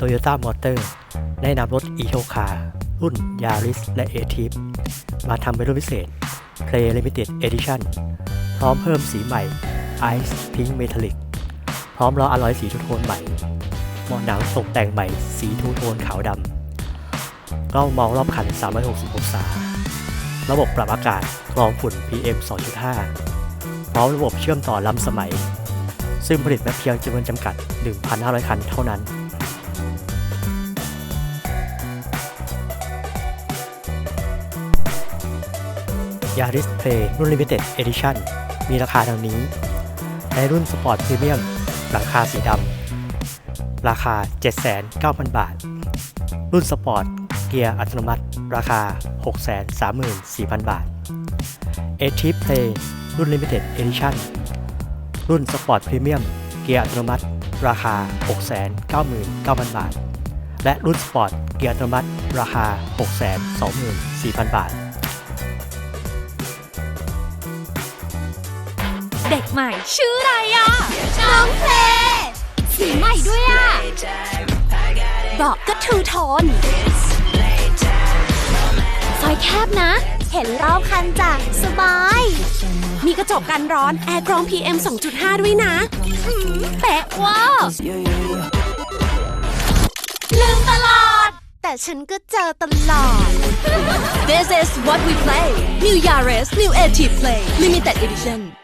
Toyota Motor ได้นำรถ e c o Car รุ่น Yaris และ a t i p มาทำเป็นรุ่นพิเศษ Play Limited Edition พร้อมเพิ่มสีใหม่ Ice Pink Metallic พร้อมล้ออลลอยสีทูโทนใหม่เบาะหนังตกแต่งใหม่สีทูโทนขาวดำกล้องมองรอบคัน 360 องศา ระบบปรับอากาศกรองฝุ่น PM 2.5 พร้อมระบบเชื่อมต่อล้ำสมัย ซึ่งผลิตมาเพียงจำนวนจำกัด 1,500 คันเท่านั้น Yaris Play รุ่น Limited Edition มีราคาดังนี้ ในรุ่น Sport Premium หลังคาสีดำ ราคา 790,000 บาท รุ่น Sport เกียร์อัตโนมัติ ราคา 634,000 บาท a t i p Play รุ่น Limited Edition รุ่น Sport Premium เกียร์อัตโนมัติ ราคา 699,000 บาท และรุ่น Sport เกียร์อัตโนมัติ ราคา 624,000 บาท เด็กใหม่ชื่ออะไรอะ น้องเพลสีใหม่ด้วยอะ บอกก็ทูโทน ซอยแคบนะ เห็นรอบคันจ้ะสบาย มีกระจกกันร้อน แอร์กรอง PM 2.5 ด้วยนะอืมเป๊ะว่า ลืมตลอด แต่ฉันก็เจอตลอด This is what we play. New Yaris, new AT Play, limited edition.